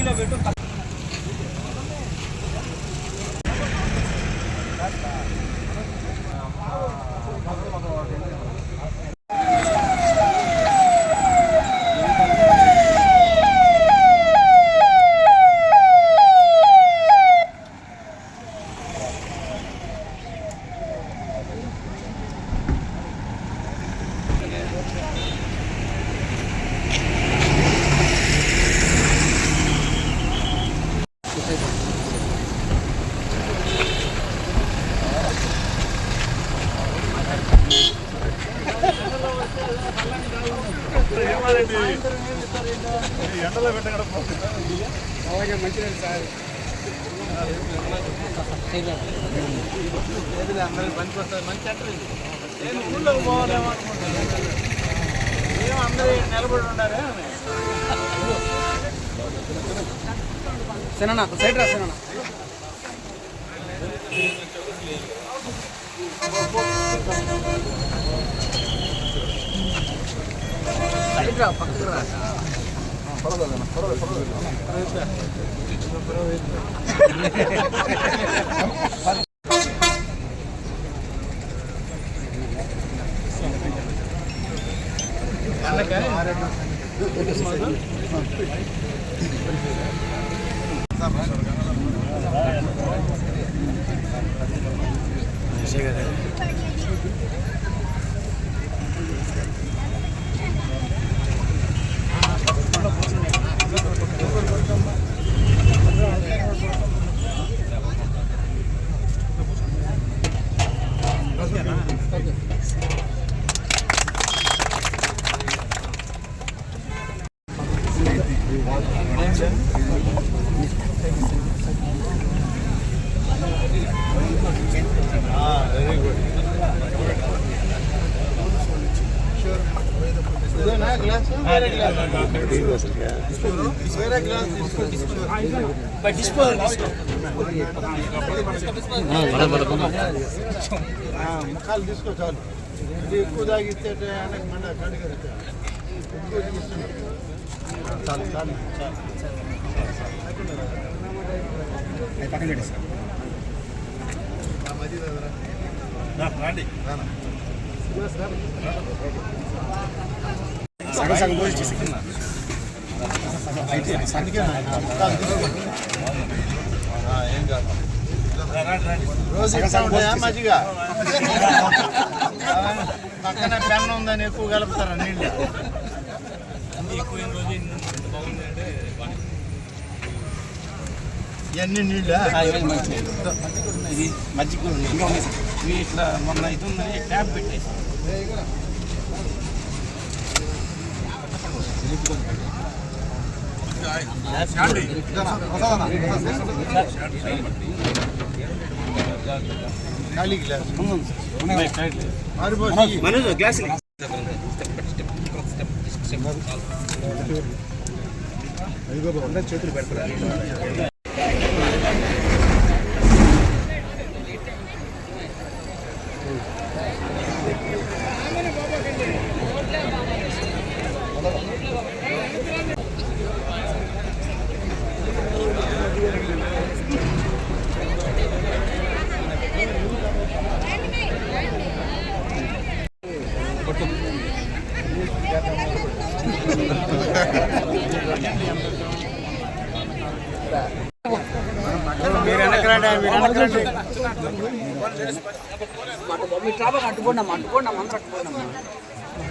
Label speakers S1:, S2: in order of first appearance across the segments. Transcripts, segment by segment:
S1: ఏసీలో పెట్టు
S2: సినా సైడ్ రా సినా సైడ్ రా పక్కకు రా.
S1: 你这个呢？ముఖాలు తీసుకో చాలు ఎక్కువ తాగిస్తే ఆయనకు మండ కడిగలుగుతా చాలు
S2: సగం సగం పోయి చేసి
S1: అందుకే ముఖాలు ఏం కాదు రోజు పక్కన ఉందని ఎక్కువ కలుపుతారా నీళ్ళు? ఇవన్నీ నీళ్ళ?
S2: మజ్జిగ ఇట్లా మొన్న ఇది ఉందని ట్యాప్ పెట్టేసి. మనోజ్ గ్లాస్ చేతులు పెడతారు.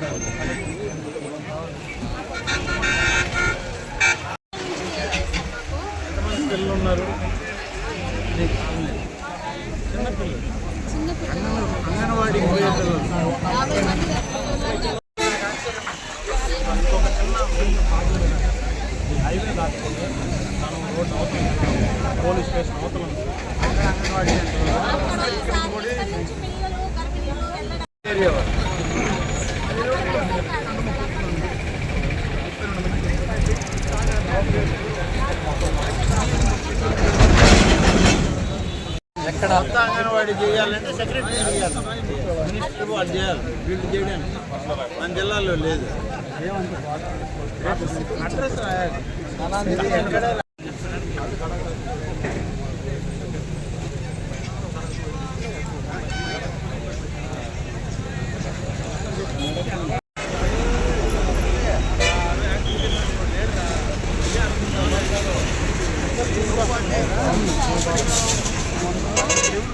S1: Thank you. అత్త అంగన్వాడీ చేయాలంటే సెక్రటరీ చేయాలి. మినిస్టర్ వాళ్ళు చేయాలి. వీళ్ళు చేయడానికి మన జిల్లాలో లేదు. Address Thank you.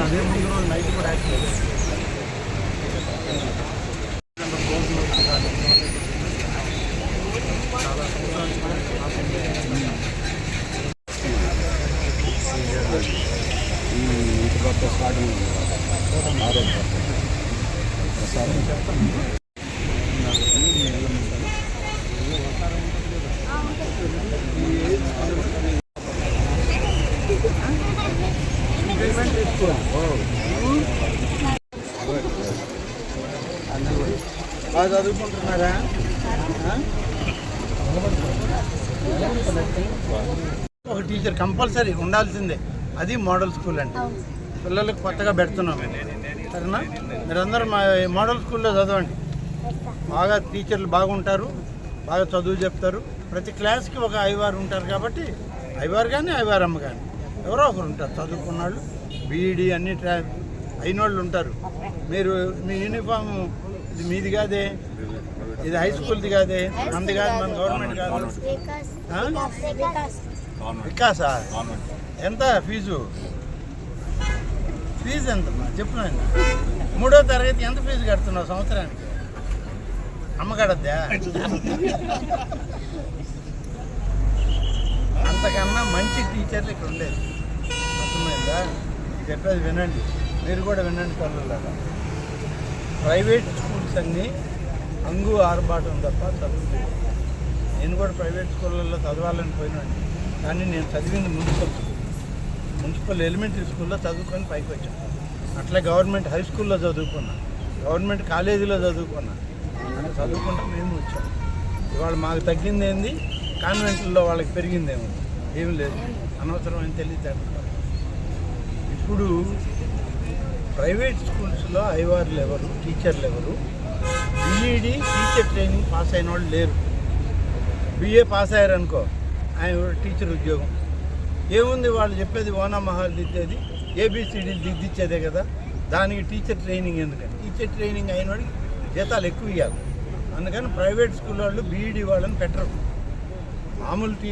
S1: అదే ముందు రోజు నైట్ కూడా యాక్టివ్ బాగా చదువుకుంటున్నారా? ఒక టీచర్ కంపల్సరీ ఉండాల్సిందే. అది మోడల్ స్కూల్ అంటే. పిల్లలకు కొత్తగా పెడుతున్నాం. సరేనా? మీరందరూ మా మోడల్ స్కూల్లో చదవండి. బాగా టీచర్లు బాగుంటారు బాగా చదువు చెప్తారు. ప్రతి క్లాస్కి ఒక ఐవారు ఉంటారు కాబట్టి ఐవారు కానీ ఐవారు అమ్మ కానీ ఎవరో ఒకరు ఉంటారు. చదువుకున్న వాళ్ళు బీఈడి అన్ని ట్రా అయిన వాళ్ళు ఉంటారు. మీరు మీ యూనిఫామ్ ఇది మీది కాదే? ఇది హై స్కూల్ది కాదే? మనది కాదు మన గవర్నమెంట్ కాదు? వికాసా? ఎంత ఫీజు? ఫీజు ఎంత? చెప్పు నాయన మూడో తరగతి ఎంత ఫీజు కడుతున్నావు సంవత్సరానికి? అమ్మ కడద్దా? అంతకన్నా మంచి టీచర్లు ఇక్కడ ఉండేది. అర్థమైందా? చెప్పేది వినండి. మీరు కూడా వినండి తల్లులాగా ప్రైవేట్ స్కూల్స్ అన్నీ అంగు ఆర్భాటం తప్ప చదువు నేను కూడా ప్రైవేట్ స్కూళ్ళల్లో చదవాలని పోయినాను. కానీ నేను చదివింది మున్సిపల్ స్కూల్. మున్సిపల్ ఎలిమెంటరీ స్కూల్లో చదువుకొని పైకి వచ్చాను. అట్లా గవర్నమెంట్ హై స్కూల్లో చదువుకున్నా. గవర్నమెంట్ కాలేజీలో చదువుకున్నా. చదువుకుంటే చదువుకుంటా మేము వచ్చాం. ఇవాళ మాకు తగ్గింది ఏంది? కాన్వెంట్లలో వాళ్ళకి పెరిగిందేమో. ఏం లేదు. అనవసరమైన తెలియదు ఇప్పుడు ప్రైవేట్ స్కూల్స్లో ఐవార్లు ఎవరు? టీచర్లు ఎవరు? బీఈడి టీచర్ ట్రైనింగ్ పాస్ అయిన వాళ్ళు లేరు. బిఏ పాస్ అయ్యారనుకో ఆయన టీచర్ ఉద్యోగం. ఏముంది వాళ్ళు చెప్పేది ఓనా మహాల్ దిద్దేది? ఏబిసిడీలు దిద్దిచ్చేదే కదా. దానికి టీచర్ ట్రైనింగ్ ఎందుకని? టీచర్ ట్రైనింగ్ అయిన వాడికి జీతాలు ఎక్కువ ఇవ్వాలి అందుకని ప్రైవేట్ స్కూల్ వాళ్ళు బీఈడి వాళ్ళని పెట్టరు. మామూలు టీ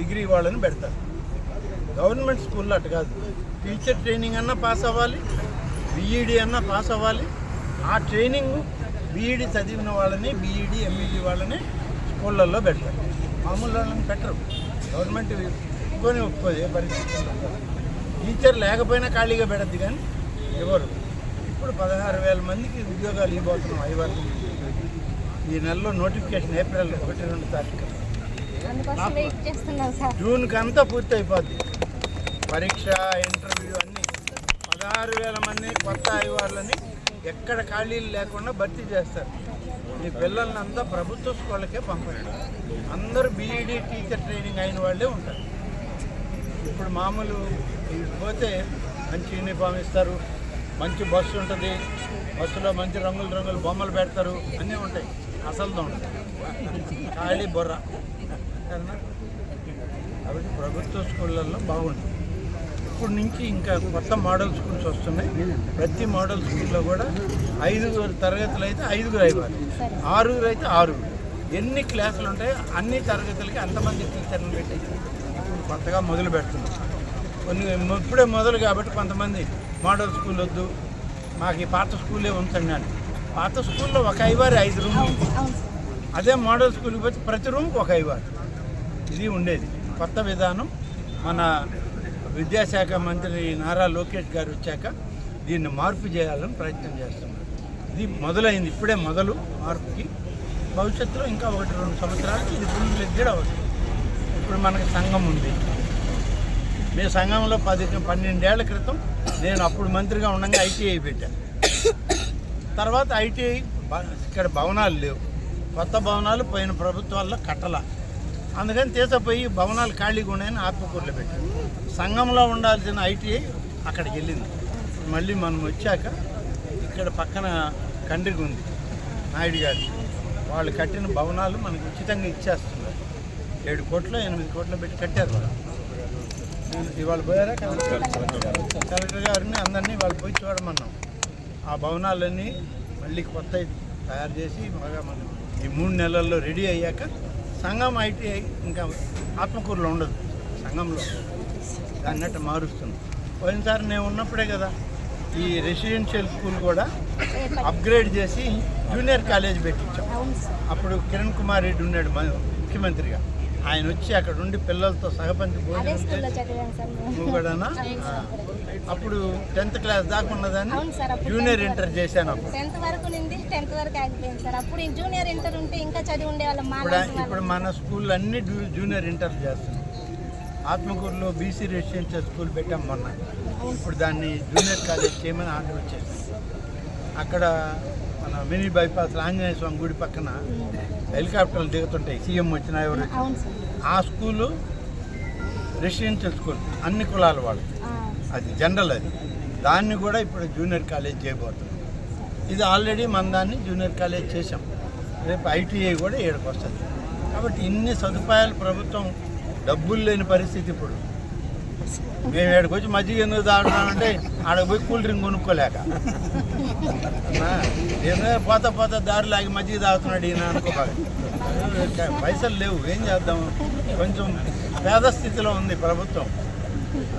S1: డిగ్రీ వాళ్ళని పెడతారు. గవర్నమెంట్ స్కూల్లో అటు కాదు. టీచర్ ట్రైనింగ్ అన్నా పాస్ అవ్వాలి. బీఈడి అన్నా పాస్ అవ్వాలి. ఆ ట్రైనింగ్ బీఈడి చదివిన వాళ్ళని బీఈడి ఎంఈడి వాళ్ళని స్కూళ్ళల్లో పెడతారు. మామూలు వాళ్ళని పెట్టరు. గవర్నమెంట్ ఒప్పుకొని ఒప్పుకోదు పరిస్థితి టీచర్ లేకపోయినా ఖాళీగా పెడద్ది కానీ ఎవరు? ఇప్పుడు పదహారు వేల మందికి ఉద్యోగాలు ఇవ్వబోతున్నాం ఐదు ఈ నెలలో నోటిఫికేషన్ ఏప్రిల్ ఒకటి రెండు తారీఖు. జూన్కి అంతా పూర్తి అయిపోద్ది పరీక్ష ఇంటర్వ్యూ పదహారు వేల మంది కొత్త అయ్యవాళ్ళని ఎక్కడ ఖాళీలు లేకుండా భర్తీ చేస్తారు. మీ పిల్లల్ని అంతా ప్రభుత్వ స్కూళ్ళకే పంపండి. అందరూ బీఈడీ టీచర్ ట్రైనింగ్ అయిన వాళ్ళే ఉంటారు. ఇప్పుడు మామూలు ఇవి పోతే మంచి యూనిఫామ్ ఇస్తారు మంచి బస్సు ఉంటుంది బస్సులో మంచి రంగులు రంగులు బొమ్మలు పెడతారు అన్నీ ఉంటాయి. అసలు ఉంటాయి ఖాళీ బొర్ర. కాబట్టి ప్రభుత్వ స్కూళ్ళల్లో బాగుంటుంది. ఇప్పుడు నుంచి ఇంకా కొత్త మోడల్ స్కూల్స్ వస్తున్నాయి. ప్రతి మోడల్ స్కూల్లో కూడా ఐదుగురు తరగతులు అయితే ఐదుగురు అయిపోయి ఆరుగురు అయితే ఆరుగురు. ఎన్ని క్లాసులు ఉంటాయో అన్ని తరగతులకి అంతమంది టీచర్లు పెట్టి ఇప్పుడు కొత్తగా మొదలు పెడుతున్నాం కొన్ని ఇప్పుడే మొదలు కాబట్టి కొంతమంది మోడల్ స్కూల్ వద్దు. మాకు ఈ పాత స్కూలే ఉంచండి అని. పాత స్కూల్లో ఒక ఐవారి ఐదు
S3: సార్
S1: అదే మోడల్ స్కూల్కి వచ్చి ప్రతి రూమ్కి ఒక ఐవారు. ఇది ఉండేది. కొత్త విధానం. మన విద్యాశాఖ మంత్రి నారా లోకేష్ గారు వచ్చాక దీన్ని మార్పు చేయాలని ప్రయత్నం చేస్తున్నారు. ఇది మొదలైంది ఇప్పుడే మొదలు మార్పుకి. భవిష్యత్తులో ఇంకా ఒకటి రెండు సంవత్సరాలకి ఇది ఫుల్ ఫ్లెడ్జెడ్ అవసరం ఇప్పుడు మనకి సంఘం ఉంది. మీ సంఘంలో పది పన్నెండేళ్ళ క్రితం నేను అప్పుడు మంత్రిగా ఉండగా ఐటీఐ పెట్టాను తర్వాత ఐటీఐ ఇక్కడ భవనాలు లేవు. కొత్త భవనాలు పోయిన ప్రభుత్వాల్లో కట్టల. అందుకని తీసపోయి భవనాలు ఖాళీగా ఉన్నాయని ఆత్మకూరులో పెట్టారు సంఘంలో ఉండాల్సిన ఐటీఐ అక్కడికి వెళ్ళింది. మళ్ళీ మనం వచ్చాక ఇక్కడ పక్కన కండ్రికి ఉంది నాయుడు గారి. వాళ్ళు కట్టిన భవనాలు మనకు ఉచితంగా ఇచ్చేస్తున్నారు. ఏడు కోట్లు ఎనిమిది కోట్లు పెట్టి కట్టారు వాళ్ళు. ఇవాళ పోయారా? కలెక్టర్ కలెక్టర్ గారిని అందరినీ వాళ్ళు పోయి చూడమన్నాం. ఆ భవనాలన్నీ మళ్ళీ కొత్త తయారు చేసి బాగా మనం ఈ మూడు నెలల్లో రెడీ అయ్యాక సంఘం ఐటీఐ ఇంకా ఆత్మకూరులో ఉండదు. సంఘంలో. దాన్ని అట్ట మారుస్తుంది. పోయినసారి నేను ఉన్నప్పుడే కదా ఈ రెసిడెన్షియల్ స్కూల్ కూడా అప్గ్రేడ్ చేసి జూనియర్ కాలేజ్ పెట్టించాం. అప్పుడు కిరణ్ కుమార్ రెడ్డి ఉన్నాడు ముఖ్యమంత్రిగా. ఆయన వచ్చి అక్కడ ఉండి పిల్లలతో సహపంచి
S3: నేను.
S1: నువ్వు కూడానా. అప్పుడు టెన్త్ క్లాస్ దాకా ఉన్నదాన్ని జూనియర్
S3: 10th
S1: ఇంటర్ చేశాను అప్పుడు.
S3: టెన్త్ వరకు నింది టెన్త్ వరకు ఆగిపోయింది సార్. అప్పుడు ఈ జూనియర్ ఇంటర్ ఉంటే ఇంకా చదివి ఉండేవాళ్ళం మా
S1: ఇప్పుడు. మన స్కూల్ అన్ని జూనియర్ ఇంటర్ చేస్తున్నాం. ఆత్మకూరులో బీసీ రెసిడెన్షియల్ స్కూల్ పెట్టాం మొన్న. ఇప్పుడు దాన్ని జూనియర్ కాలేజ్ చేయమని ఆర్డర్ వచ్చేసి అక్కడ మన మినీ బైపాస్ ఆంజనేయ స్వామి గుడి పక్కన హెలికాప్టర్లు దిగుతుంటాయి. సీఎం వచ్చిన ఎవరు ఆ స్కూలు రెసిడెన్షియల్ స్కూల్. అన్ని కులాల వాళ్ళు అది జనరల్ అది. దాన్ని కూడా ఇప్పుడు జూనియర్ కాలేజ్ చేయబోతున్నాం. ఇది ఆల్రెడీ మన దాన్ని జూనియర్ కాలేజ్ చేసాం రేపు ఐటీఐ కూడా ఏడుకు వస్తుంది కాబట్టి ఇన్ని సదుపాయాలు ప్రభుత్వం డబ్బులు లేని పరిస్థితి ఇప్పుడు. మేము ఏడుకు వచ్చి మజ్జిగ ఎందుకు తాగుతున్నామంటే ఆడకు పోయి కూల్ డ్రింక్ కొనుక్కోలేక. ఏదో పోతా పోతా దారి లాగి మజ్జిగ తాగుతున్నాడు ఈయన అనుకోవాలి. పైసలు లేవు ఏం చేద్దాం? కొంచెం పేద స్థితిలో ఉంది ప్రభుత్వం.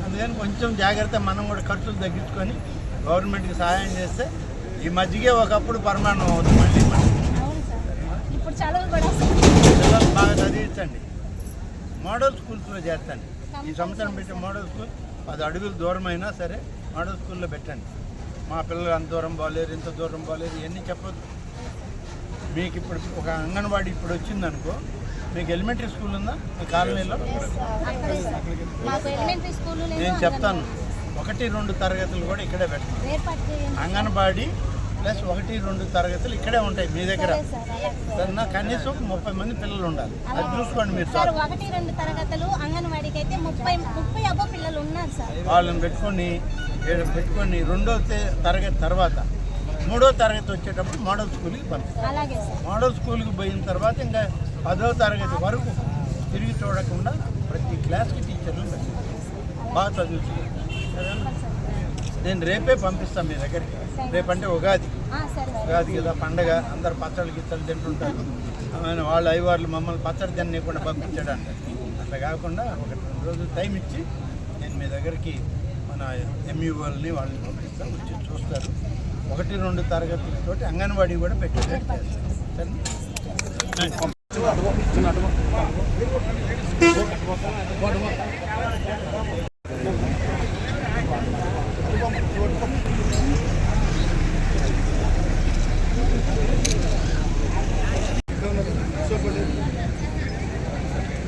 S1: అందుకని కొంచెం జాగ్రత్త మనం కూడా ఖర్చులు తగ్గించుకొని గవర్నమెంట్కి సహాయం చేస్తే ఈ మధ్యగే ఒకప్పుడు పరిమాణం అవుతుంది మళ్ళీ. పిల్లలు బాగా చదివించండి. మోడల్ స్కూల్స్లో చేర్చండి ఈ సంవత్సరం పెట్టే మోడల్ స్కూల్ పది అడుగులు దూరం అయినా సరే మోడల్ స్కూల్లో పెట్టండి. మా పిల్లలు అంత దూరం పోలేరు ఇంత దూరం పోలేరు ఇవన్నీ చెప్పొద్దు. మీకు ఇప్పుడు ఒక అంగన్వాడీ ఇప్పుడు వచ్చిందనుకో మీకు ఎలిమెంటరీ స్కూల్ ఉందా? మీ కాలనీలో? నేను చెప్తాను. ఒకటి రెండు తరగతులు కూడా ఇక్కడే
S3: చేయండి.
S1: అంగన్వాడీ ప్లస్ ఒకటి రెండు తరగతులు ఇక్కడే ఉంటాయి మీ దగ్గర. సరేనా కనీసం ముప్పై మంది పిల్లలు ఉండాలి. అది చూసుకోండి మీరు
S3: సార్ ఒకటి రెండు తరగతులు అంగన్వాడీకి అయితే ముప్పై ముప్పై అబ్బో పిల్లలు ఉన్నారు సార్.
S1: వాళ్ళని పెట్టుకొని పెట్టుకొని రెండో తరగతి తర్వాత మూడో తరగతి వచ్చేటప్పుడు మోడల్ స్కూల్కి పంపిస్తాం
S3: అలాగే సార్.
S1: మోడల్ స్కూల్కి పోయిన తర్వాత ఇంకా పదో తరగతి వరకు తిరిగి చూడకుండా ప్రతి క్లాస్కి టీచర్లు పెట్టాలి బాగా చదువుతుంది సరేనా? నేను రేపే పంపిస్తాను మీ దగ్గరికి. రేపంటే ఉగాది.
S3: ఆ, సరే. సార్
S1: ఉగాది కదా పండగ. అందరు పచ్చళ్ళు గిచ్చలు తింటుంటారు. ఆమె వాళ్ళ అయ్యవార్లు మమ్మల్ని పచ్చడి తినకుండా పంపించాడు అంటారు అట్లా కాకుండా ఒక రెండు రోజులు టైం ఇచ్చి నేను మీ దగ్గరికి మన ఎంఈఓల్ని వాళ్ళని పంపిస్తాను వచ్చి చూస్తారు. ఒకటి రెండు తరగతులతోటి అంగన్వాడీ కూడా పెట్టేటట్టు చేస్తాను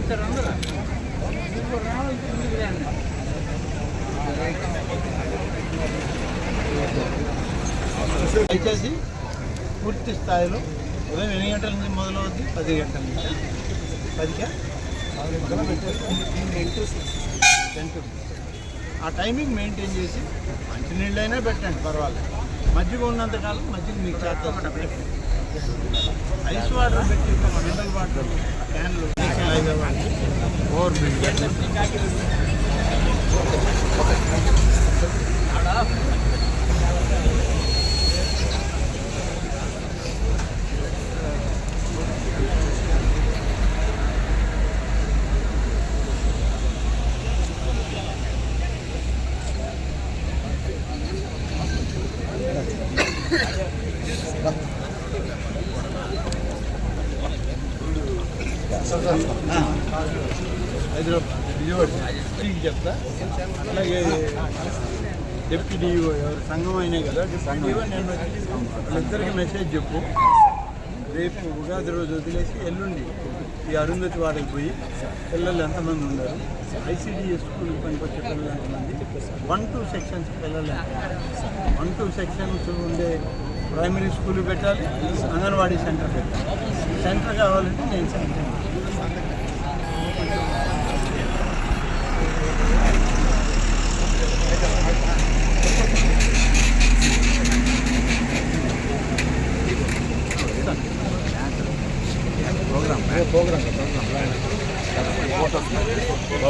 S1: సరేనా? దయచేసి పూర్తి స్థాయిలో ఉదయం ఎన్ని గంటల నుంచి మొదలవుద్ది? పది గంటల నుంచి. పదికా టెన్ టు ఆ టైమింగ్ మెయింటైన్ చేసి మంచినీళ్ళైనా పెట్టండి పర్వాలేదు. మజ్జిగ ఉన్నంత కాలం మజ్జిగ మీకు చేస్తారు ఐస్ వాటర్ పెట్టి మినరల్ వాటర్ క్యాన్లు ఓవర్ బిల్డ్ చెప్తా. అలాగే డిప్యూటీ డిఓ ఎవరు? సంఘం అయినే కదా డిప్యూటీ డిఓ నేను వాళ్ళిద్దరికి మెసేజ్ చెప్పు. రేపు ఉగాది రోజు వదిలేసి ఎల్లుండి ఈ అరుంధతి వాడికి పోయి పిల్లలు ఎంతమంది ఉన్నారు? ఐసీడీఎస్ స్కూల్ పనికొచ్చే పిల్లలు ఎంతమంది? వన్ టూ సెక్షన్స్ పిల్లలు వన్ టూ సెక్షన్స్ ఉండే ప్రైమరీ స్కూల్ పెట్టాలి అంగన్వాడీ సెంటర్ పెట్టాలి. సెంటర్ కావాలంటే నేను సెంటర్.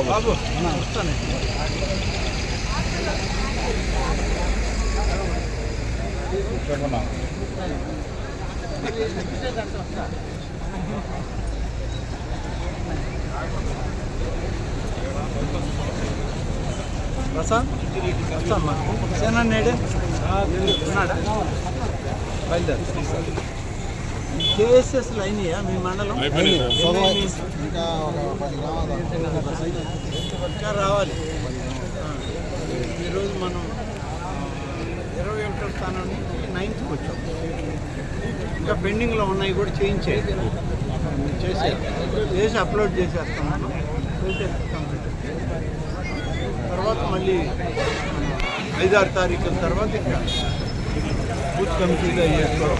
S1: బాబు. వస్తాను. ప్రసాద్ వస్తామ్మా సేనా నేడే ఉన్నాడా? బయలుదేరు. కేఎస్ఎస్ అయినాయా మీ మండలం?
S4: ఇంకా
S1: రావాలి. ఈరోజు మనం ఇరవై ఒకటో స్థానం నుంచి నైన్త్కి వచ్చాం. ఇంకా పెండింగ్లో ఉన్నాయి కూడా చేయించేది చేసే చేసి అప్లోడ్ చేసేస్తాం తర్వాత మళ్ళీ ఐదారు తారీఖుల తర్వాత ఇంకా బూత్ కమిటీగా చేసుకోవడం